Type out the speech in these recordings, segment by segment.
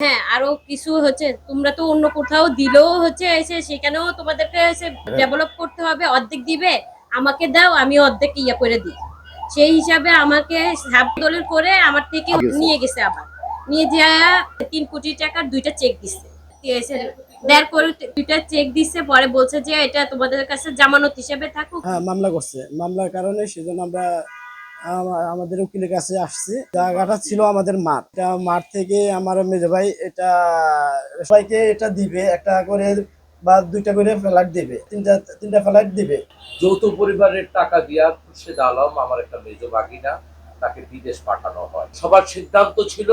হ্যাঁ আরও কিছু হচ্ছে তোমরা তো অন্য কোথাও দিলেও হচ্ছে এসে সেখানেও তোমাদেরকে এসে ডেভেলপ করতে হবে অর্ধেক দিবে আমাকে দাও আমি অর্ধেক ইয়ে করে দিই। সেই হিসাবে আমাকে হাফ দলের করে আমার থেকে নিয়ে গেছে আবার। নিয়ে যায় তিন কোটি টাকার দুইটা চেক দিচ্ছে এসে দেড় কোটি দুইটা চেক দিচ্ছে পরে বলছে যে এটা তোমাদের কাছে জামানত হিসেবে থাকুক। হ্যাঁ মামলা করছে। মামলার কারণে সেজন্য আমরা আমা- আমাদের উকিলের কাছে আসছি। জায়গাটা ছিল আমাদের মাঠ। এটা মাঠ থেকে আমার মেজে ভাই এটা, সবাইকে এটা দিবে, একটা করে বা দুইটা করে ফ্ল্যাট দিবে, তিনটা তিনটা ফ্ল্যাট দিবে। যৌথ পরিবারের টাকা দিয়া খুরশেদ আলম, আমার একটা মেজ বাগিনা তাকে বিদেশ পাঠানো হয়। সবার সিদ্ধান্ত ছিল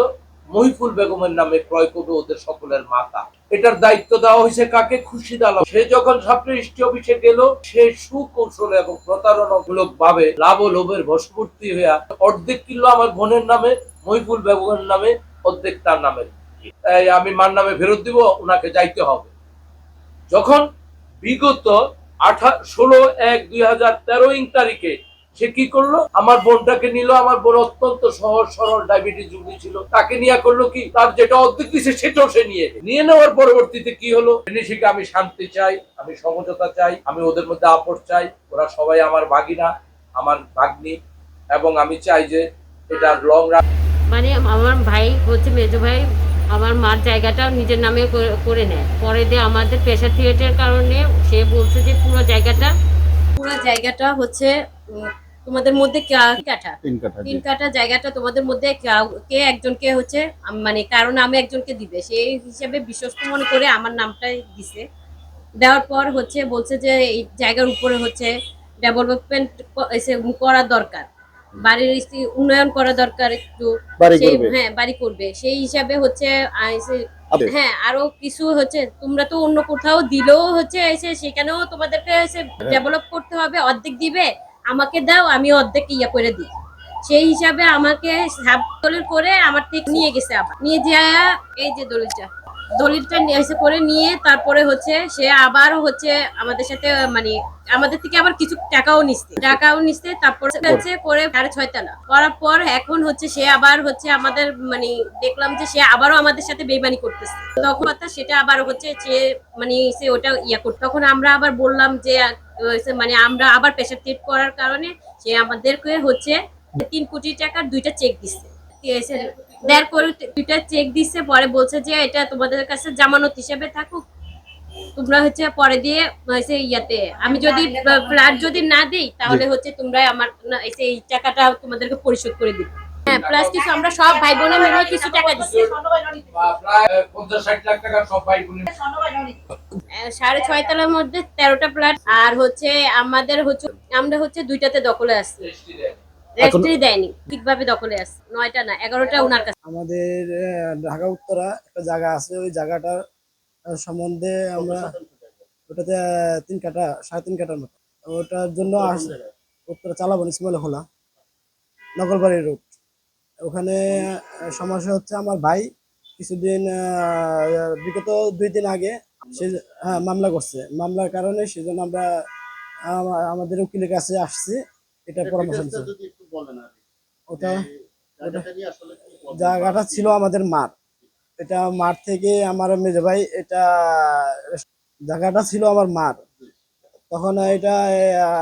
মহিফুল বেগমের নামে ক্রয় করবে ওদের সকলের মাতা এটার দায়িত্ব দেওয়া হয়েছে কাকে? খুরশিদ আলম। সে যখন ছাত্রের ইষ্টি অফিসে গেল, সে সুকৌশলে এবং প্রতারণামূলক ভাবে লাভ ও লোভের বশবর্তী হইয়া অর্ধেক কিলো আমার বোনের নামে, মহিফুল বেগমের নামে, অর্ধেক তার নামে। আমি মার নামে ফেরত দিব ওনাকে যাইতে হবে। যখন বিগত আঠা, ষোলো এক দুই হাজার তেরো ইং তারিখে সে কি করল? আমার বোনটাকে নিল আমার বোন অত্যন্ত সহজ সরল ডায়াবেটিস রোগী ছিল। তাকে নিয়ে করল কি? তার যেটা অর্ধেক দিছে সেটাও সে নিয়ে নিয়ে নেওয়ার পরবর্তীতে কি হলো? নিশিকে আমি শান্তি চাই আমি সমঝোতা চাই আমি ওদের মধ্যে আপোষ চাই ওরা সবাই আমার ভাগিনা আমার ভাগ্নি এবং আমি চাই যে এটা লং রান মানে আমার ভাই হচ্ছে মেজো ভাই আমার মার জায়গাটা নিজের নামে করে- করে নেয়। পরে দিয়ে আমাদের প্রেশার থিয়েটার কারণে সে বলছে যে পুরো জায়গাটা পুরো জায়গাটা হচ্ছে তোমাদের মধ্যে কাঠা। তিন কাঠা জায়গাটা তোমাদের মধ্যে কে একজনকে হচ্ছে মানে কারণ আমি একজনকে দিবে। সেই হিসাবে বিশ্বস্ত মনে করে আমার নামটাই দিছে। দেওয়ার পর হচ্ছে বলছে যে এই জায়গার উপরে হচ্ছে ডেভেলপমেন্ট করা দরকার। বাড়ির উন্নয়ন করা দরকার একটু। সেই হ্যাঁ বাড়ি করবে। সেই হিসাবে হচ্ছে হ্যাঁ আরও কিছু হচ্ছে তোমরা তো অন্য কোথাও দিলেও হচ্ছে এসে সেখানেও তোমাদেরকে এসে হ্যাঁ। ডেভেলপ করতে হবে অর্ধেক দিবে। আমাকে দাও, আমি অর্ধেক ইয়ে করে দিই। সেই হিসাবে আমাকে দলিল করে আমার ঠিক নিয়ে গেছে আবার। নিয়ে যে এই যে দলিলটা দলিলটা এসে করে নিয়ে তারপরে হচ্ছে সে আবার হচ্ছে আমাদের সাথে মানে আমাদের থেকে আবার কিছু টাকাও নিচ্ছে। টাকাও নিচ্ছে তারপর হচ্ছে করে সাড়ে ছয় তালা করার পর এখন হচ্ছে সে আবার হচ্ছে আমাদের মানে দেখলাম যে সে আবারও আমাদের সাথে বেইমানি করতেছে। তখন সেটা আবার হচ্ছে সে মানে সে ওটা ইয়া করতে। তখন আমরা আবার বললাম যে মানে আমরা আবার প্রেশার টেট করার কারণে সে আমাদেরকে হচ্ছে তিন কোটি টাকার দুইটা চেক দিচ্ছে। দেড় কোটি দুইটা চেক দিচ্ছে পরে বলছে যে এটা তোমাদের কাছে জামানত হিসেবে থাকুক তোমরা হচ্ছে পরে দিয়ে হচ্ছে ইয়াতে আমি যদি ফ্ল্যাট যদি না দিই তাহলে হচ্ছে তোমরা আমার এই টাকাটা তোমাদেরকে পরিশোধ করে দিবে হ্যাঁ প্লাস কিছু আমরা সব ভাই বোনে মিলে কিছু টাকা দিচ্ছি প্রায় পঞ্চাশ ষাট লাখ টাকা সব ভাই বোনের আহ, সাড়ে ছয় তলার মধ্যে তেরোটা ফ্ল্যাট আর হচ্ছে আমাদের হচ্ছে আমরা হচ্ছে দুইটাতে দখলে আসছি রেজিস্ট্রি দেয়নি। ঠিকভাবে দখলে আসছি নয়টা না এগারোটা ওনার কাছে। আমাদের ঢাকা উত্তরা একটা জায়গা আছে। ওই জায়গাটার সম্বন্ধে আমরা ওটাতে তিন কাটা সাড়ে তিন কাটার মতো। ওটার জন্য উত্তরা চালাবন ইসমাইল হোলা নগরবাড়ি রোড। ওখানে সমস্যা হচ্ছে আমার ভাই কিছুদিন আহ, বিগত দুই দিন আগে সে হ্যাঁ মামলা করছে। মামলার কারণে সেজন্য আমরা আমাদের উকিলের কাছে আসছি। এটা পরামর্শ ওটা জায়গাটা ছিল আমাদের মাঠ। এটা মাঠ থেকে আমার মেজো ভাই এটা জায়গাটা ছিল আমার মাঠ। তখন এটা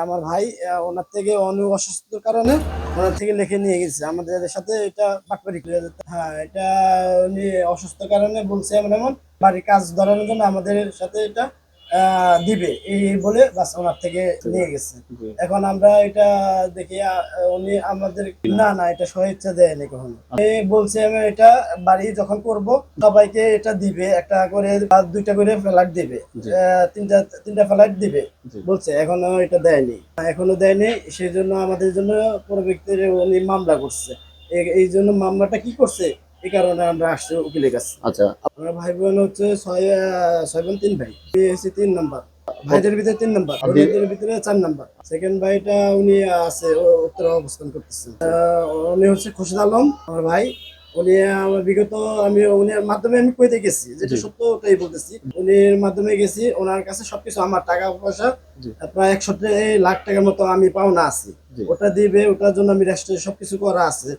আমার ভাই ওনার থেকে অনু অসুস্থর কারণে ওনার থেকে লিখে নিয়ে গেছে। আমাদের সাথে এটা বাটপারি করে। হ্যাঁ এটা উনি অসুস্থ কারণে বলছে এমন এমন বাড়ির কাজ ধরানোর জন্য আমাদের সাথে এটা দিবে। এই বলে বাস ওনার থেকে নিয়ে গেছে। এখন আমরা এটা দেখি উনি আমাদের না না এটা স্বেচ্ছা দেয়নি কখনো। এ বলছে আমি এটা বাড়ি যখন করব সবাইকে এটা দিবে একটা করে দুইটা করে ফ্ল্যাট দিবে। তিনটা তিনটা ফ্ল্যাট দিবে। বলছে এখনও এটা দেয়নি। এখনও দেয়নি সেই জন্য আমাদের জন্য পরবর্তীতে উনি মামলা করছে। এই জন্য মামলাটা কি করছে? এই কারণে আমরা আসছি উকিলের কাছে। আচ্ছা। আমরা ভাই বোন হচ্ছে ছয় ছয় বোন তিন ভাই। হচ্ছে তিন নাম্বার। ভাইদের ভিতরে তিন নাম্বার। আপনি- বোনদের ভিতরে চার নাম্বার। সেকেন্ড ভাইটা উনি আছে উত্তরে অবস্থান করতেছেন আহ, উনি হচ্ছে খুশিদ আলম আমার ভাই। উনি আমার বিগত আমি উনির মাধ্যমে আমি কইতে গেছি যেটা। সত্য ওটাই বলতেছি। উনির মাধ্যমে গেছি ওনার কাছে সবকিছু আমার টাকা পয়সা। প্রায় একশো লাখ টাকার মতো আমি পাওনা আছি। ওটা দিবে ওটার জন্য আমি রেস্টে সবকিছু করা আছে।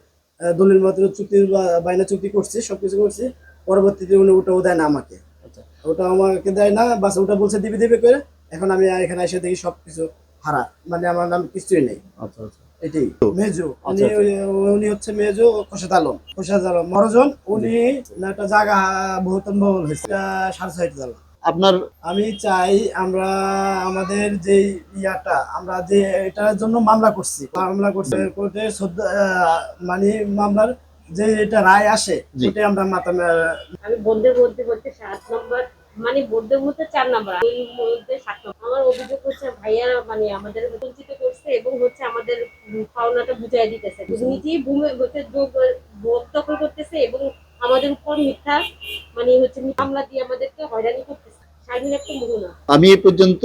দলিল মাত্র চুক্তি বাইনা চুক্তি করছি সবকিছু করছি। পরবর্তীতে উনি ওটাও দেয় না আমাকে। আচ্ছা। ওটা আমাকে দেয় না বাস ওটা বলছে দিবি দিবি করে। এখন আমি এখানে এসে দেখি সবকিছু হারা। মানে আমার নাম কিছুই নেই। আচ্ছা আচ্ছা। এটাই। মেজো। উনি আচ্ছা, আচ্ছা। ওই- উনি হচ্ছে মেজো খোসাদ আলম। খোসাদ আলম। মহাজন উনি একটা জায়গা বহুতন ভবন হয়েছে। সাড়ে ছয়টা আপনার আমি চাই আমরা আমাদের যে ইয়াটা আমরা যে এটার জন্য মামলা করছি। মামলা করছি কোর্টে মানে মামলার যে এটা রায় আসে জি। আমরা মাথা আমি বোনদের মধ্যে বলতে সাত নম্বর মানে বোনদের মধ্যে চার নম্বর ওই মধ্যে সাত নম্বর। আমার অভিযোগ হচ্ছে ভাইয়ারা মানে আমাদের বঞ্চিত করছে এবং হচ্ছে আমাদের পাওনাটা বুঝাই দিতেছে। নিজেই ভূমি হচ্ছে দখল করতেছে এবং আমাদের উপর মিথ্যা মানে হচ্ছে মামলা দিয়ে আমাদেরকে হয়রানি করতেছে। আমি এ পর্যন্ত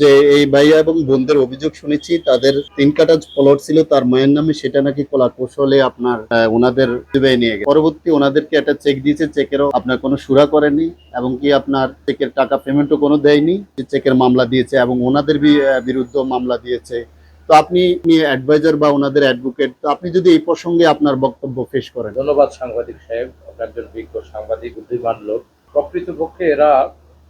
যে এই ভাইয়া এবং বোনদের অভিযোগ শুনেছি তাদের তিন কাটা প্লট ছিল তার মায়ের নামে সেটা নাকি কলা কৌশলে আপনার ওনাদের ডুবে নিয়ে গেছে। পরবর্তী ওনাদেরকে একটা চেক দিয়েছে চেকেরও আপনার কোনো সুরা করেনি এবং কি আপনার চেকের টাকা পেমেন্টও কোনো দেয়নি চেকের মামলা দিয়েছে এবং ওনাদের বি- আহ, বিরুদ্ধেও মামলা দিয়েছে। তো আপনি অ্যাডভাইজার বা ওনাদের অ্যাডভোকেট তো আপনি যদি এই প্রসঙ্গে আপনার বক্তব্য পেশ করেন। ধন্যবাদ সাংবাদিক সাহেব একজন বিজ্ঞ সাংবাদিক বুদ্ধিমান লোক। প্রকৃতপক্ষে এরা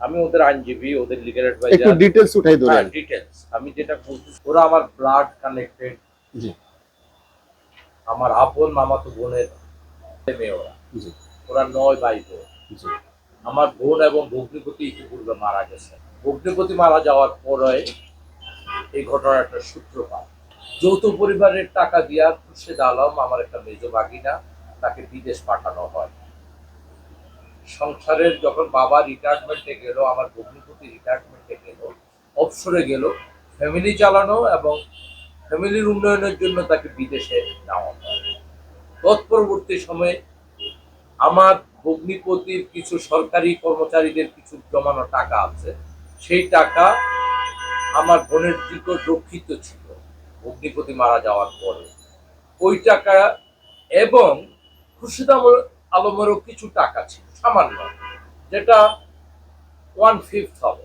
আমি ওদের আইনজীবী ওদের একটু অ্যাডভাইজার ডিটেলস উঠাই ধরেন ডিটেলস আমি যেটা বলছি ওরা আমার ব্লাড কানেক্টেড জি। আমার আপন মামাতো বোনের মেয়ে ওরা। জি। ওরা নয় ভাই বোন। জি। আমার বোন এবং ভগ্নিপতি ইতিপূর্বে মারা গেছে। ভগ্নিপতি মারা যাওয়ার পরে এই ঘটনাটা সূত্রপাত। যৌথ পরিবারের টাকা দিয়া খুরশেদ আলম আমার একটা মেজ বাগিনা তাকে বিদেশ পাঠানো হয়। সংসারের যখন বাবা রিটায়ারমেন্টে গেল, আমার ভগ্নিপতি রিটায়ারমেন্টে গেল, অবসরে গেল ফ্যামিলি চালানো এবং ফ্যামিলির উন্নয়নের জন্য তাকে বিদেশে নেওয়া হয়। তৎপরবর্তী সময়ে আমার ভগ্নিপতির কিছু সরকারি কর্মচারীদের কিছু জমানো টাকা আছে। সেই টাকা আমার বোনের দিক রক্ষিত ছিল। ভগ্নিপতি মারা যাওয়ার পরে। ওই টাকা এবং খুরশিদ আলমেরও কিছু টাকা ছিল। সামান্য, যেটা ওয়ান ফিফথ হবে।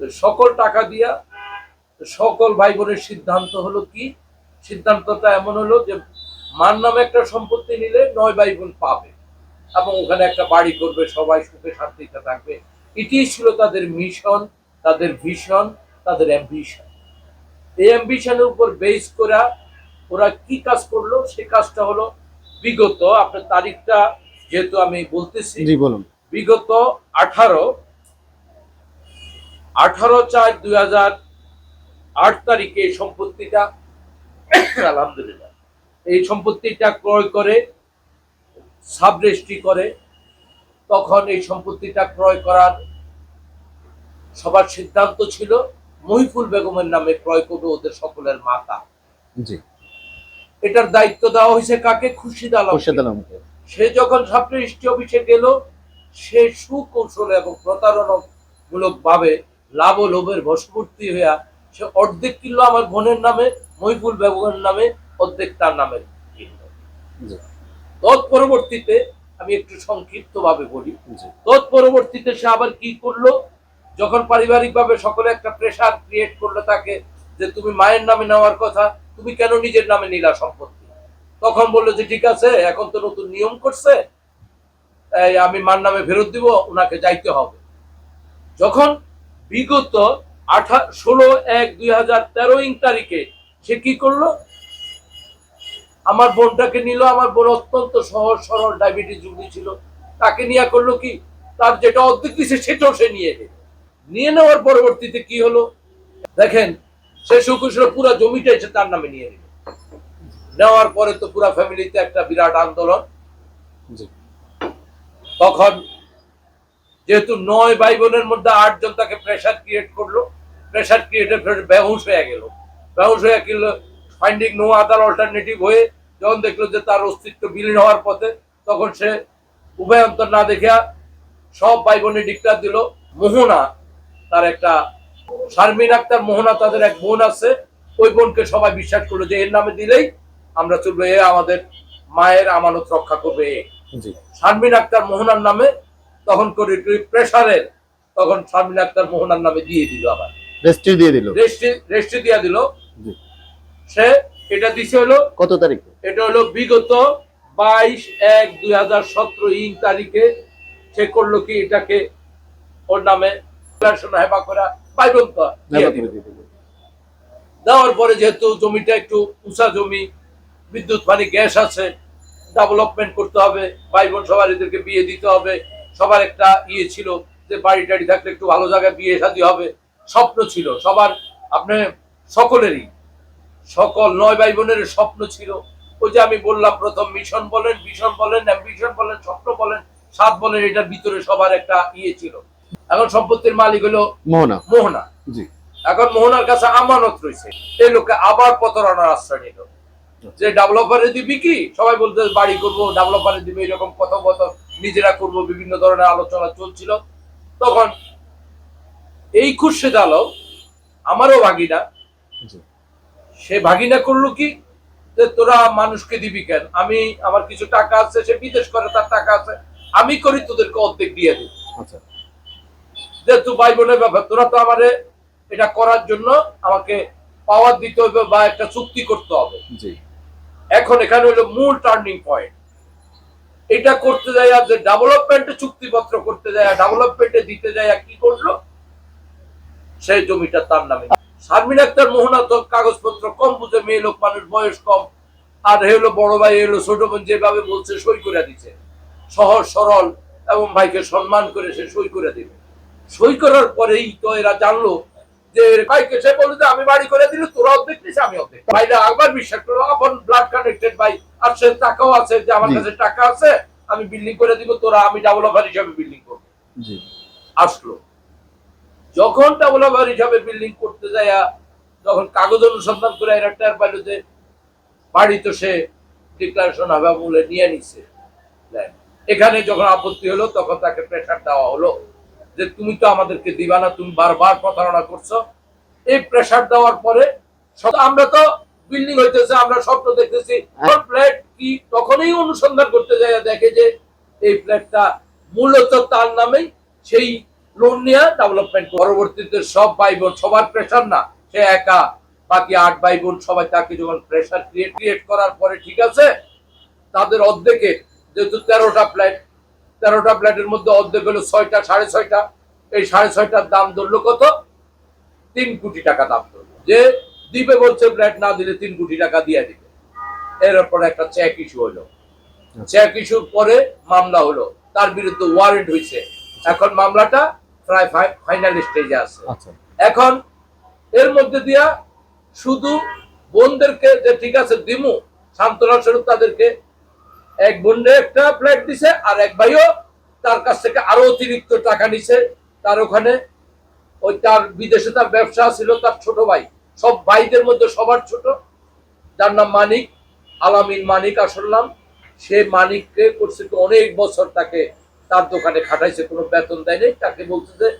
তো সকল টাকা দিয়া সকল ভাই বোনের সিদ্ধান্ত হলো কি? সিদ্ধান্তটা এমন হলো যে মার নামে একটা সম্পত্তি নিলে নয় ভাই বোন পাবে এবং ওখানে একটা বাড়ি করবে, সবাই সুখে শান্তিতে থাকবে। এটিই ছিল তাদের মিশন তাদের ভিশন তাদের অ্যাম্বিশন এই অ্যাম্বিশনের উপর বেস করা ওরা কি কাজ করল? সে কাজটা হলো বিগত, আপনার তারিখটা যেহেতু আমি বলতেছি জি বলুন। বিগত আঠারো আঠারো চার দুই হাজার আট তারিখে সম্পত্তিটা আলহামদুলিল্লাহ এই সম্পত্তিটা ক্রয় করে সাব রেজিস্ট্রি করে তখন এই সম্পত্তিটা ক্রয় করার সবার সিদ্ধান্ত ছিল মহিফুল বেগমের নামে ক্রয় করবে ওদের সকলের মাতা। জি। এটার দায়িত্ব দেওয়া হয়েছে কাকে? খুশিদ আলম খুরশেদ আলমকে সে যখন ছাত্র ইষ্টি অফিসে গেল সে সুকৌশলে এবং প্রতারণামূলক ভাবে লাভ লোভের বশবর্তী হইয়া সে অর্ধেক কিনলো আমার বোনের নামে মহিফুল বেগমের নামে অর্ধেক তার নামে। তৎপরবর্তীতে আমি একটু সংক্ষিপ্ত ভাবে বলি তৎপরবর্তীতে সে আবার কি করল? যখন পারিবারিকভাবে সকলে একটা প্রেসার ক্রিয়েট করল তাকে যে তুমি মায়ের নামে নেওয়ার কথা তুমি কেন নিজের নামে নিলা সম্পত্তি তখন বলল যে, ঠিক আছে, এখন তো নতুন নিয়ম করছে, এই আমি মার নামে ফেরত দিব ওনাকে যাইতে হবে। যখন বিগত আঠা, ষোলো এক দুই হাজার তেরো ইং তারিখে সে কি করল? আমার বোনটাকে নিল, আমার বোন অত্যন্ত সহজ, সরল, ডায়াবেটিস রোগী ছিল। তাকে নিয়ে করল কি? তার যেটা অর্ধেক দিছে, সেটাও সে নিয়ে গেল নিয়ে নেওয়ার পরবর্তীতে কি হলো? দেখেন, সে সুকুশল পুরো জমিটা এসে তার নামে নিয়ে নিল। নেওয়ার পরে তো পুরো ফ্যামিলিতে একটা বিরাট আন্দোলন। তখন যেহেতু নয় ভাই বোনের মধ্যে আটজন তাকে প্রেশার ক্রিয়েট করল প্রেশার ক্রিয়েটে বেহুশ হয়ে গেল। বেহুশ হয়ে গেল ফাইন্ডিং নো আদার অল্টারনেটিভ হয়ে যখন দেখল যে তার অস্তিত্ব বিলীন হওয়ার পথে তখন সে উভয়ন্তর না দেখিয়া সব ভাই বোনের ডিক্টার দিল মোহনা তার একটা শারমিন আক্তার মোহনা তাদের এক বোন আছে ওই বোনকে সবাই বিশ্বাস করল যে এর নামে দিলেই আমরা চলবো এ আমাদের মায়ের আমানত রক্ষা করবে শারমিন আক্তার মোহনার নামে তখন করে প্রেসারের তখন শারমিন আক্তার মোহনার নামে দিয়ে দিল আবার। রেজিস্ট্রি দিয়ে দিল? রেজিস্ট্রি রেজিস্ট্রি দিয়ে দিল। সে এটা দিছে হলো কত তারিখে? এটা হলো বিগত বাইশ এক দুই হাজার সতেরো ইং তারিখে সে করল কি এটাকে ওর নামে হেবা করা পাইবেন তো দেওয়ার পরে যেহেতু জমিটা একটু উঁচা জমি বিদ্যুৎ পানি গ্যাস আছে ডেভেলপমেন্ট করতে হবে ভাই বোন সবার এদেরকে বিয়ে দিতে হবে। সবার একটা ইয়ে ছিল যে বাড়ি টাড়ি থাকলে একটু ভালো জায়গায় বিয়ে শাদী হবে। স্বপ্ন ছিল সবার আপনি সকলেরই সকল নয় ভাই বোনের স্বপ্ন ছিল। ওই যে আমি বললাম প্রথম মিশন বলেন মিশন বলেন অ্যাম্বিশন বলেন স্বপ্ন বলেন সাত বলেন এটার ভিতরে সবার একটা ইয়ে ছিল। এখন সম্পত্তির মালিক হলো মোহনা। মোহনা। জি। এখন মোহনার কাছে আমানত রয়েছে। এই লোকে আবার প্রতারণার আশ্রয় নিল। যে ডেভেলপারে দিবি কি? সবাই বলতে বাড়ি করব ডেভেলপারে দিবে। এরকম কথোপকথন নিজেরা করব বিভিন্ন ধরনের আলোচনা চলছিল। তখন এই খুরশেদ আলম আমারও ভাগিনা। সে ভাগিনা করল কি? যে তোরা মানুষকে দিবি কেন? আমি আমার কিছু টাকা আছে সে বিদেশ করে তার টাকা আছে। আমি করি তোদেরকে অর্ধেক দিয়ে দিই। আচ্ছা। যেহেতু ভাই বোনের ব্যাপার তোরা তো আমারে এটা করার জন্য আমাকে পাওয়ার দিতে হবে বা একটা চুক্তি করতে হবে। জি। এখন এখানে হলো মূল টার্নিং পয়েন্ট এটা করতে যায় যে ডেভেলপমেন্টে চুক্তিপত্র করতে যায় ডেভেলপমেন্টে দিতে যায় কি করল? সেই জমিটা তার নামে। শারমিন আক্তার মোহনা তো কাগজপত্র কম বুঝে, মেয়ে লোক মানুষ, বয়স কম। আর হে হলো বড় ভাই হলো ছোট বোন, যেভাবে বলছে সই করে দিচ্ছে সহজ, সরল এবং ভাইকে সম্মান করে সে সই করে দিবে সই করার পরেই তো এরা জানলো যে সে বলল যে আমি বাড়ি করে দিলে তোরা অর্ধেক নিস আমি অর্ধেক ভাইরা বিশ্বাস করল আপন ব্লাড কানেক্টেড ভাই। আর সে টাকাও আছে যে আমার কাছে টাকা আছে আমি বিল্ডিং করে দিব তোরা আমি ডেভেলপার হিসাবে বিল্ডিং করব। আসলো। যখন ডেভেলপার হিসাবে বিল্ডিং করতে যায় যখন কাগজ অনুসন্ধান করে এরা টের পাইল যে বাড়ি তো সে ডিক্লারেশন হবে বলে নিয়ে নিচ্ছে এখানে যখন আপত্তি হলো তখন তাকে প্রেশার দেওয়া হলো। যে তুমি তো আমাদেরকে দিবা না তুমি বারবার প্রতারণা করছ। এই প্রেশার দেওয়ার পরে আমরা তো বিল্ডিং হইতেছে আমরা স্বপ্ন দেখতেছি। ফ্ল্যাট কি তখনই অনুসন্ধান করতে যায় দেখে যে এই ফ্ল্যাটটা মূলত তার নামেই সেই লোন নিয়ে ডেভেলপমেন্ট পরবর্তীতে সব ভাই বোন সবার প্রেশার না। সে একা বাকি আট ভাই বোন সবাই তাকে যখন প্রেশার ক্রিয়েট ক্রিয়েট করার পরে ঠিক আছে তাদের অর্ধেকে যেহেতু তেরোটা ফ্ল্যাট তেরোটা ফ্ল্যাটের মধ্যে অর্ধেক হলো ছয়টা সাড়ে ছয়টা। এই সাড়ে ছয়টার দাম ধরলো কত? তিন কোটি টাকা দাম ধরলো। যে দিবে বলছে ফ্ল্যাট না দিলে তিন কোটি টাকা দিয়ে দিবে। এরপর একটা চেক ইস্যু হলো। চেক ইস্যুর পরে মামলা হলো। তার বিরুদ্ধে ওয়ারেন্ট হয়েছে। এখন মামলাটা প্রায় ফাইনাল স্টেজে আছে। আচ্ছা। এখন এর মধ্যে দিয়া শুধু বোনদেরকে যে ঠিক আছে দিমু সান্ত্বনা স্বরূপ তাদেরকে এক বোনরে একটা ফ্ল্যাট দিছে আর এক ভাইও তার কাছ থেকে আরও অতিরিক্ত টাকা নিছে তার ওখানে। ওই তার বিদেশে তার ব্যবসা ছিল, তার ছোট ভাই। সব ভাইদের মধ্যে সবার ছোট। যার নাম মানিক, আলামিন মানিক আসল নাম। সে মানিককে করছে অনেক বছর তাকে তার দোকানে খাটাইছে, কোনো বেতন দেয় নাই তাকে বলছে যে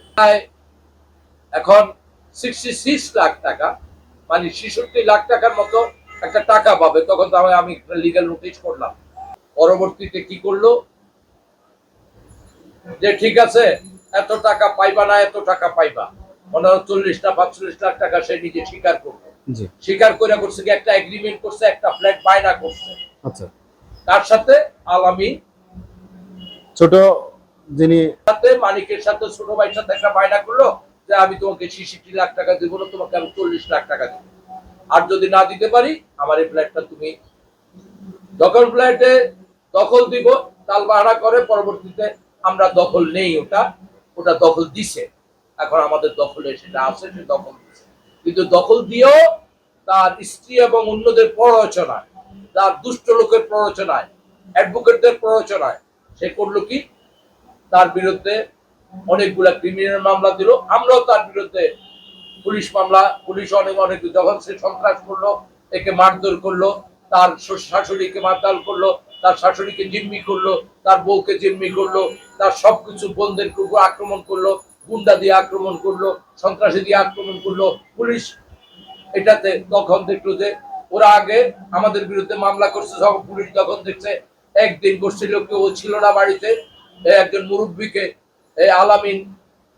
এখন সিক্সটি সিক্স লাখ টাকা মানে ছেষট্টি লাখ টাকার মতো একটা টাকা পাবে। তখন তো আমি- আমি লিগাল নোটিশ করলাম। পরবর্তীতে কি করল? যে ঠিক আছে এত টাকা পাইবা না এত টাকা পাইবা। মনে হয় চল্লিশ না পাঁচচল্লিশ লাখ টাকা সে নিজে স্বীকার করবে স্বীকার করে করছে কি একটা এগ্রিমেন্ট করছে একটা ফ্ল্যাট বায়না করছে। আচ্ছা। তার সাথে আলামী ছোট যিনি সাথে মালিকের সাথে ছোট ভাইয়ের সাথে একটা বায়না করল যে আমি তোমাকে ছিষট্টি লাখ টাকা দেবো না তোমাকে আমি চল্লিশ লাখ টাকা দেবো। আর যদি না দিতে পারি আমার এই ফ্ল্যাটটা তুমি দখল ফ্ল্যাটে দখল দিব, তাল বাহারা করে, পরবর্তীতে আমরা দখল নেই ওটা ওটা দখল দিছে। এখন আমাদের দখলে সেটা আছে, সে দখল দিছে। কিন্তু দখল দিয়েও তার স্ত্রী এবং অন্যদের প্ররোচনায়, তার দুষ্ট লোকের প্ররোচনায়, অ্যাডভোকেটদের প্ররোচনায়, সে করল কি? তার বিরুদ্ধে অনেকগুলা ক্রিমিনাল মামলা দিল। আমরাও তার বিরুদ্ধে পুলিশ মামলা, পুলিশ অনেক অনেক, যখন সে সন্ত্রাস করল, একে মারধর করল, তার শাশুড়িকে মারধর করল তার শাশুড়িকে জিম্মি করল, তার বউকে জিম্মি করল, তার সবকিছু বন্ধের উপর আক্রমণ করল, গুন্ডা দিয়ে আক্রমণ করল, সন্ত্রাসী দিয়ে আক্রমণ করল, পুলিশ এটাতে তখন দেখল যে ওরা আগে আমাদের বিরুদ্ধে মামলা করছে, সব পুলিশ যখন দেখছে। একদিন করছিল কেউ ছিল না বাড়িতে। একজন মুরব্বীকে আলামিন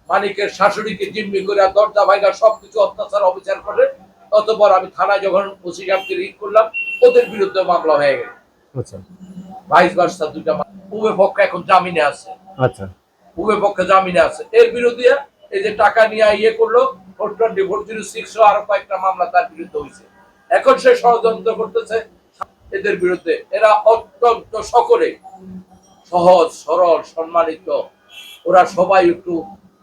মানিকের শাশুড়িকে জিম্মি করে দরজা ভাইগা সবকিছু অত্যাচার অবিচার করে, অতপর আমি থানায় যখন ওসি সাহেবকে রিট করলাম, ওদের বিরুদ্ধে মামলা হয়ে গেল। আচ্ছা। ভাইস ভার্সা দুইটা উভয় পক্ষে এখন জামিনে আছে। আচ্ছা। উভয় পক্ষে জামিনে আছে। এর বিরুদ্ধে এই যে টাকা নিয়ে ইয়ে করল four twenty four zero six আরও কয়েকটা মামলা তার বিরুদ্ধে হয়েছে। এখন সে ষড়যন্ত্র করতেছে। এদের বিরুদ্ধে এরা অত্যন্ত সকলে সহজ সরল সম্মানিত। ওরা সবাই একটু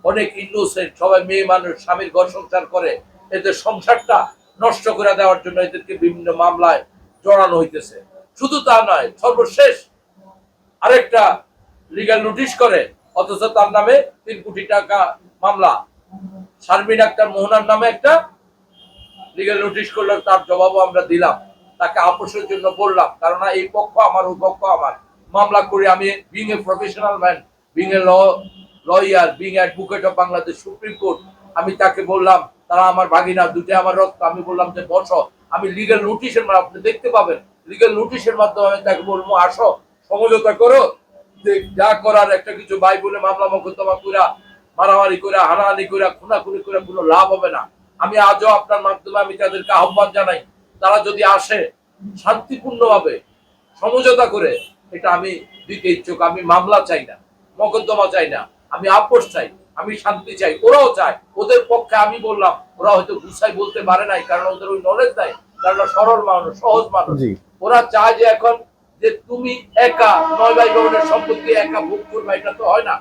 অনেক ইনোসেন্ট সবাই মেয়ে মানুষ স্বামীর ঘর সংসার করে। এদের সংসারটা নষ্ট করে দেওয়ার জন্য এদেরকে বিভিন্ন মামলায় জড়ানো হইতেছে। শুধু তা নয়, সর্বশেষ আরেকটা লিগ্যাল নোটিশ করে, অথচ তার নামে তিন কোটি টাকা মামলা। শারমিন আক্তার মোহনার নামে একটা লিগ্যাল নোটিশ করল, তার জবাবও আমরা দিলাম। তাকে আপোষের জন্য বললাম, কারণ এই পক্ষ আমার ওই পক্ষ আমার। মামলা করে আমি being a professional man being a law lawyer being advocate of Bangladesh supreme court আমি তাকে বললাম, তারা আমার ভাগিনা দুটো আমার রক্ত। আমি বললাম যে, বসো, আমি লিগ্যাল নোটিশের আপনি দেখতে পাবেন। লিগ্যাল নোটিশের মাধ্যমে তাকে বলব, আসো, সমঝোতা করো যে যা করার একটা কিছু ভাই বলে মামলা মোকদ্দমা কইরা, মারামারি করে হানাহানি করে খুনাখুনি করে কোনো লাভ হবে না। আমি আজও আপনার মাধ্যমে আমি তাদেরকে আহ্বান জানাই, তারা যদি আসে শান্তিপূর্ণভাবে সমঝোতা করে, এটা আমি দিতে ইচ্ছুক, আমি মামলা চাই না, মকদ্দমা চাই না, আমি আপোষ চাই, আমি শান্তি চাই, ওরাও চায়। ওদের পক্ষে আমি বললাম, ওরা হয়তো গুছাই বলতে পারে নাই, কারণ ওদের ওই নলেজ নাই। ওরা সরল মানুষ সহজ মানুষ। ওরা চায় যে এখন যে তুমি একা নয় ভাই বোনের সম্পত্তি একা ভোগ করবে এটা তো হয় না।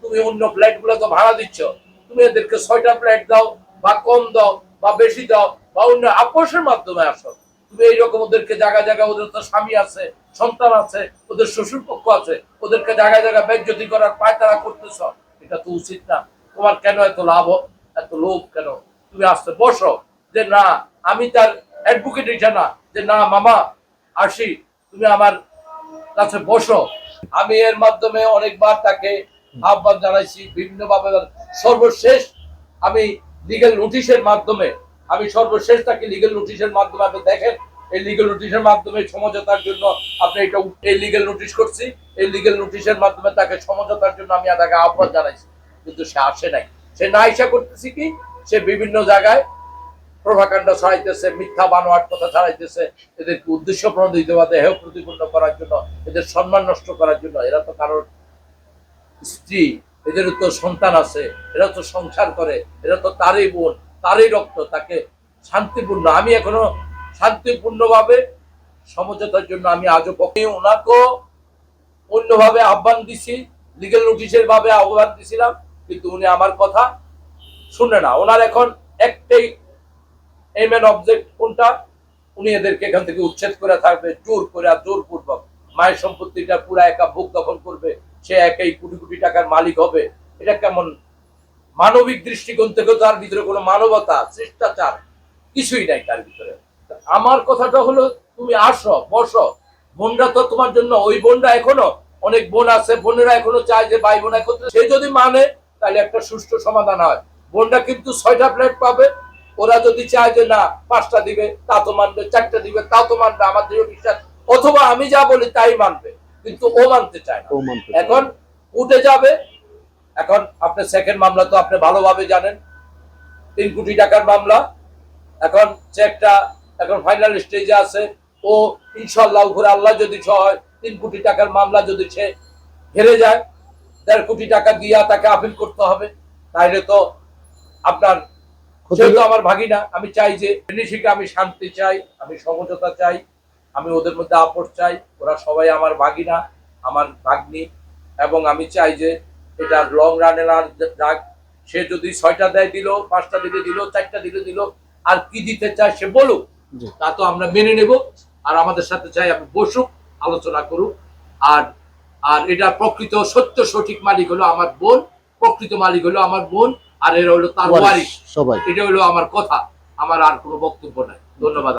তুমি অন্য ফ্ল্যাটগুলো তো ভাড়া দিচ্ছ। তুমি এদেরকে ছয়টা ফ্ল্যাট দাও বা কম দাও বা বেশি দাও বা অন্য আপোষের মাধ্যমে আসো। তুমি এইরকম ওদেরকে জায়গা জায়গা ওদের তো স্বামী আছে সন্তান আছে ওদের শ্বশুর পক্ষ আছে ওদেরকে জায়গায় জায়গায় বেজ্জতি করার পায়তারা করতেছ। এটা তো উচিত না। তোমার কেন এত লাভ এত লোভ কেন? তুমি আসতে বসো যে না আমি তার অ্যাডভোকেট এটা যে, না, মামা আসি তুমি আমার কাছে বসো। আমি এর মাধ্যমে অনেকবার তাকে আহ্বান জানাইছি, বিভিন্নভাবে সর্বশেষ আমি লিগেল নোটিশের মাধ্যমে, আমি সর্বশেষ তাকে লিগেল নোটিশের মাধ্যমে, আপনি দেখেন, এই লিগেল নোটিশের মাধ্যমে সমঝোতার জন্য আপনি এটা এই লিগেল নোটিশ করছি, এই লিগেল নোটিশের মাধ্যমে তাকে সমঝোতার জন্য আমি তাকে আহ্বান জানাইছি। কিন্তু সে আসে নাই। সে না ইচ্ছা করতেছি কি? সে বিভিন্ন জায়গায় প্রভাকাণ্ড ছড়াইতেছে, মিথ্যা বানোয়াট কথা ছড়াইতেছে। এদেরকে উদ্দেশ্য প্রণোদিতবাদে হেয় প্রতিপন্ন করার জন্য, এদের সম্মান নষ্ট করার জন্য। এরা তো কারোর স্ত্রী এদের তো সন্তান আছে, এরা তো সংসার করে, এরা তো তারই বোন, তারই রক্ত, তাকে শান্তিপূর্ণ, আমি এখনও শান্তিপূর্ণভাবে সমঝোতার জন্য আমি আজও পক্ষে ওনাকেও অন্যভাবে আহ্বান দিছি লিগেল নোটিশের ভাবে আহ্বান দিছিলাম, কিন্তু উনি আমার কথা শুনে না। ওনার এখন একটাই এম এন অবজেক্ট কোনটা? উনি এদেরকে এখান থেকে উচ্ছেদ করে থাকবে, জোর করে জোরপূর্বক। মায়ের সম্পত্তিটা পুরো একা ভোগ দখল করবে, সে একাই কোটি কোটি টাকার মালিক হবে। এটা কেমন মানবিক দৃষ্টিকোণ থেকে তার ভিতরে কোনো মানবতা, শিষ্টাচার কিছুই নাই তার ভিতরে। আমার কথাটা হলো, তুমি আসো, বসো। বোনরা তো তোমার জন্য, ওই বোনরা এখনও, অনেক বোন আছে, বোনেরা এখনও চায় যে ভাই বোন একত্রে। সে যদি মানে তাহলে একটা সুষ্ঠু সমাধান হয়। বোনরা কিন্তু ছয়টা প্লেট পাবে ওরা যদি চায় যে না পাঁচটা দিবে তা তো মানবে চারটা দিবে তা তো মানবে আমার দৃঢ় বিশ্বাস অথবা আমি যা বলি তাই মানবে। কিন্তু ও মানতে চায় না। এখন উঠে যাবে এখন আপনি সেকেন্ড মামলা তো আপনি ভালোভাবে জানেন তিন কোটি টাকার মামলা এখন চেকটা এখন ফাইনাল স্টেজে আছে ও ইনশাল্লাহ ঘুরে আল্লাহ যদি ছ হয় তিন কোটি টাকার মামলা যদি সে হেরে যায় দেড় কোটি টাকা দিয়া তাকে আপিল করতে হবে তাইলে তো আপনার যেহেতু আমার ভাগিনা আমি চাই যে নিশিকে আমি শান্তি চাই আমি সমঝোতা চাই আমি ওদের মধ্যে আপোষ চাই ওরা সবাই আমার ভাগিনা আমার ভাগ্নি এবং আমি চাই যে এটা লং রানে যাক। সে যদি ছয়টা দেয় দিল পাঁচটা দিলে দিল চারটা দিলে দিল আর কি দিতে চায় সে বলুক। তা তো আমরা মেনে নেব আর আমাদের সাথে চাই আমি বসুক আলোচনা করুক। আর আর এটা প্রকৃত সত্য সঠিক মালিক হলো আমার বোন প্রকৃত মালিক হলো আমার বোন আর এরা হলো তার সবাই। এটা হলো আমার কথা আমার আর কোনো বক্তব্য নাই। ধন্যবাদ।